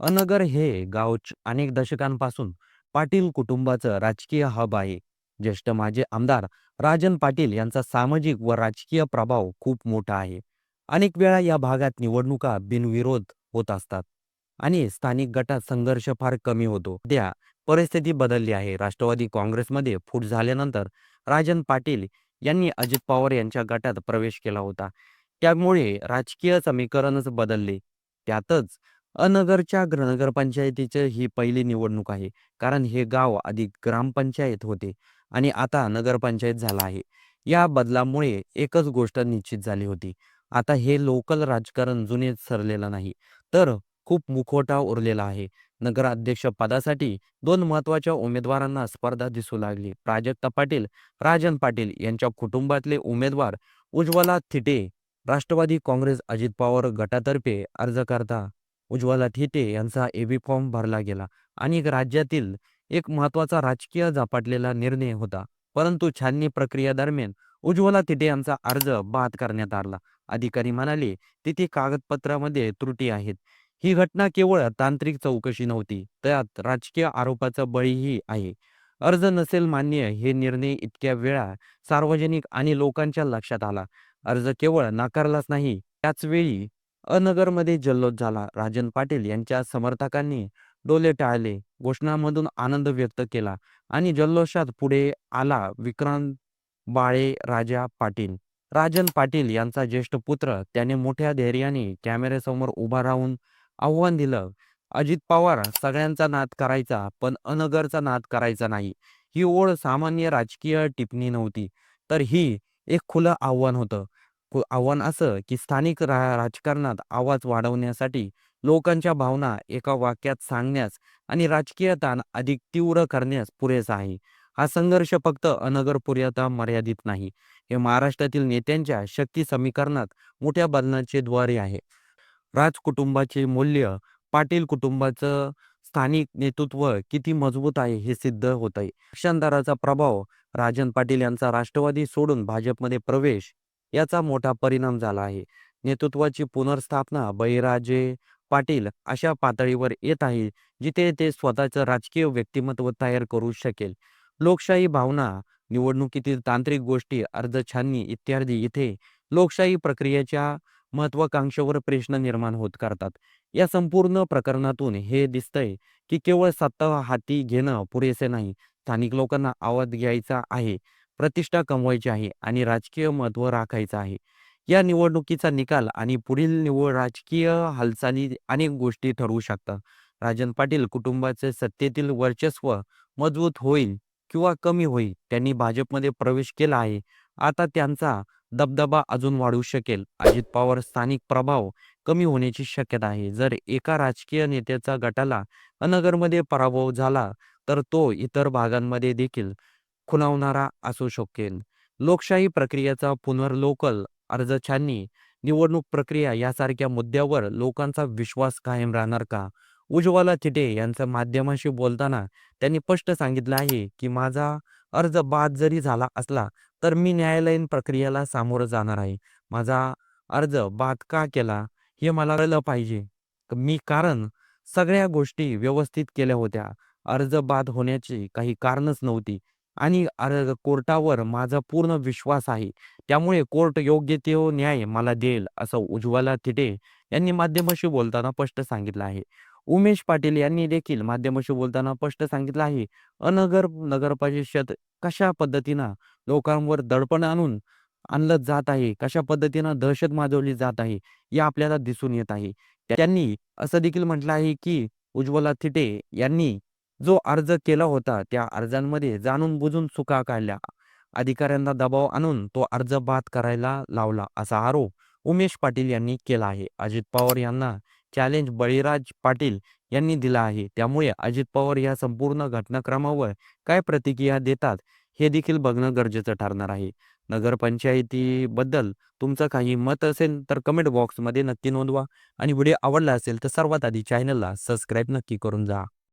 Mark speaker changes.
Speaker 1: अनगर हे गाव च- अनेक दशकांपासून पाटील कुटुंबाचं राजकीय हब आहे. ज्येष्ठ माजी आमदार राजन पाटील यांचा सामाजिक व राजकीय प्रभाव खूप मोठा आहे. अनेक वेळा या भागात निवडणुका बिनविरोध होत असतात आणि स्थानिक गटात संघर्ष फार कमी होतो. सध्या परिस्थिती बदलली आहे. राष्ट्रवादी काँग्रेसमध्ये फूट झाल्यानंतर राजन पाटील यांनी अजित पवार यांच्या गटात प्रवेश केला होता. त्यामुळे राजकीय समीकरणच बदलले. त्यातच अनगरच्या ग्र नगरपंचायतीचं ही पहिली निवडणूक आहे. कारण हे गाव आधी ग्रामपंचायत होते आणि आता नगरपंचायत झालं आहे. या बदलामुळे एकच गोष्ट निश्चित झाली होती. आता हे लोकल राजकारण जुने सरलेलं नाही, तर खूप मुखवटा उरलेला आहे. नगराध्यक्ष पदासाठी दोन महत्त्वाच्या उमेदवारांना स्पर्धा दिसू लागली. प्राजक्ता पाटील, राजन पाटील यांच्या कुटुंबातले उमेदवार उज्ज्वला थिटे, राष्ट्रवादी काँग्रेस अजित पवार गटातर्फे अर्ज करता उज्ज्वला थिटे यांचा एबी फॉर्म भरला गेला आणि राज्यातील एक महत्त्वाचा राजकीय झपाटलेला निर्णय होता. परंतु छाननी प्रक्रियेदरम्यान उज्ज्वला थिटे यांचा अर्ज बाद करण्यात आला. अधिकारी म्हणाले, तिथे कागदपत्रामध्ये त्रुटी आहेत. ही घटना केवळ तांत्रिक चौकशी नव्हती, त्यात राजकीय आरोपाचा बळीही आहे. अर्ज नसेल मान्य हे निर्णय इतक्या वेळा सार्वजनिक आणि लोकांच्या लक्षात आला. अर्ज केवळ नाकारलाच नाही, त्याचवेळी अनगरमध्ये जल्लोष झाला. राजन पाटील यांच्या समर्थकांनी डोले टाळले, घोषणामधून आनंद व्यक्त केला आणि जल्लोषात पुढे आला विक्रांत बाळे राजा पाटील. राजन पाटील यांचा ज्येष्ठ पुत्र. त्याने मोठ्या धैर्याने कॅमेऱ्यासमोर उभा राहून आव्हान दिलं, अजित पवार सगळ्यांचा नाद करायचा, पण अनगरचा नाद करायचा नाही. ही ओळ सामान्य राजकीय टिप्पणी नव्हती, तर ही एक खुलं आव्हान होतं. आव्हान असं, की स्थानिक रा राजकारणात आवाज वाढवण्यासाठी, लोकांच्या भावना एका वाक्यात सांगण्यास आणि राजकीय ताण अधिक तीव्र करण्यास पुरेसा आहे. हा संघर्ष फक्त अनगरपुरता मर्यादित नाही, हे महाराष्ट्रातील नेत्यांच्या शक्ती समीकरणात मोठ्या बदलाचे द्वारे आहे. राज कुटुंबाचे मूल्य, पाटील कुटुंबाचं स्थानिक नेतृत्व किती मजबूत आहे हे सिद्ध होत आहे. पक्षांतराचा प्रभाव, राजन पाटील यांचा राष्ट्रवादी सोडून भाजपमध्ये प्रवेश याचा मोठा परिणाम झाला आहे. नेतृत्वाची पुनर्स्थापना बळीराजे पाटील अशा पातळीवर येत आहे, जिथे ते स्वतःचं राजकीय व्यक्तिमत्व तयार करू शकेल. लोकशाही भावना, निवडणुकीतील तांत्रिक गोष्टी, अर्ज छाननी इत्यादी इथे लोकशाही प्रक्रियेच्या महत्वाकांक्षेवर प्रश्न निर्माण होत करतात. या संपूर्ण प्रकरणातून हे दिसतंय, की केवळ सत्ता हाती घेणं पुरेसे नाही. स्थानिक लोकांना आवाज घ्यायचा आहे, प्रतिष्ठा कमवायची आहे आणि राजकीय महत्त्व राखायचं आहे. या निवडणुकीचा निकाल आणि पुढील निवड राजकीय हालचाली अनेक गोष्टी ठरवू शकतात. राजन पाटील कुटुंबाचे सत्तेतील वर्चस्व मजबूत होईल किंवा कमी होईल. त्यांनी भाजपमध्ये प्रवेश केला आहे. आता त्यांचा दबदबा अजून वाढू शकेल. अजित पवार स्थानिक प्रभाव कमी होण्याची शक्यता आहे. जर एका राजकीय नेत्याचा गटाला अनगरमध्ये पराभव झाला, तर तो इतर भागांमध्ये देखील खुणावणारा असू शकेल. लोकशाही प्रक्रियेचा पुनर्लोकल, अर्ज छाननी, निवडणूक प्रक्रिया यासारख्या मुद्द्यावर लोकांचा विश्वास कायम राहणार का? उज्ज्वला थिटे यांच्या माध्यमाशी बोलताना त्यांनी स्पष्ट सांगितलं आहे, की माझा अर्ज बाद जरी झाला असला, तर मी न्यायालयीन प्रक्रियेला सामोरं जाणार आहे. माझा अर्ज बाद का केला, हे मला कळलं पाहिजे. मी कारण सगळ्या गोष्टी व्यवस्थित केल्या होत्या. अर्ज बाद होण्याची काही कारणच नव्हती आणि कोर्टावर माझा पूर्ण विश्वास आहे. त्यामुळे कोर्ट योग्य तो न्याय मला देईल, असं उज्ज्वला थिटे यांनी माध्यमाशी बोलताना स्पष्ट सांगितलं आहे. उमेश पाटील यांनी देखील माध्यमाशी बोलताना स्पष्ट सांगितलं आहे, अनगर नगरपरिषद कशा पद्धतीनं लोकांवर दडपण आणून आणलं जात आहे, कशा पद्धतीनं दहशत माजवली जात आहे, हे आपल्याला दिसून येत आहे. त्यांनी असं देखील म्हटलं आहे, की उज्ज्वला थिटे यांनी जो अर्ज केला होता, त्या अर्जांमध्ये जाणून-बुजून चुका काढल्या. अधिकाऱ्यांना दबाव आणून तो अर्ज बाद करायला लावला, असा आरोप उमेश पाटील यांनी केला आहे. अजित पवार यांना चॅलेंज बळीराज पाटील यांनी दिला आहे. त्यामुळे अजित पवार या संपूर्ण घटनाक्रमावर काय प्रतिक्रिया देतात, हे देखील बघणं गरजेचं ठरणार आहे. नगरपंचायतीबद्दल तुमचं काही मत असेल, तर कमेंट बॉक्समध्ये नक्की नोंदवा आणि व्हिडिओ आवडला असेल, तर सर्वात आधी चॅनलला सबस्क्राईब नक्की करून जा.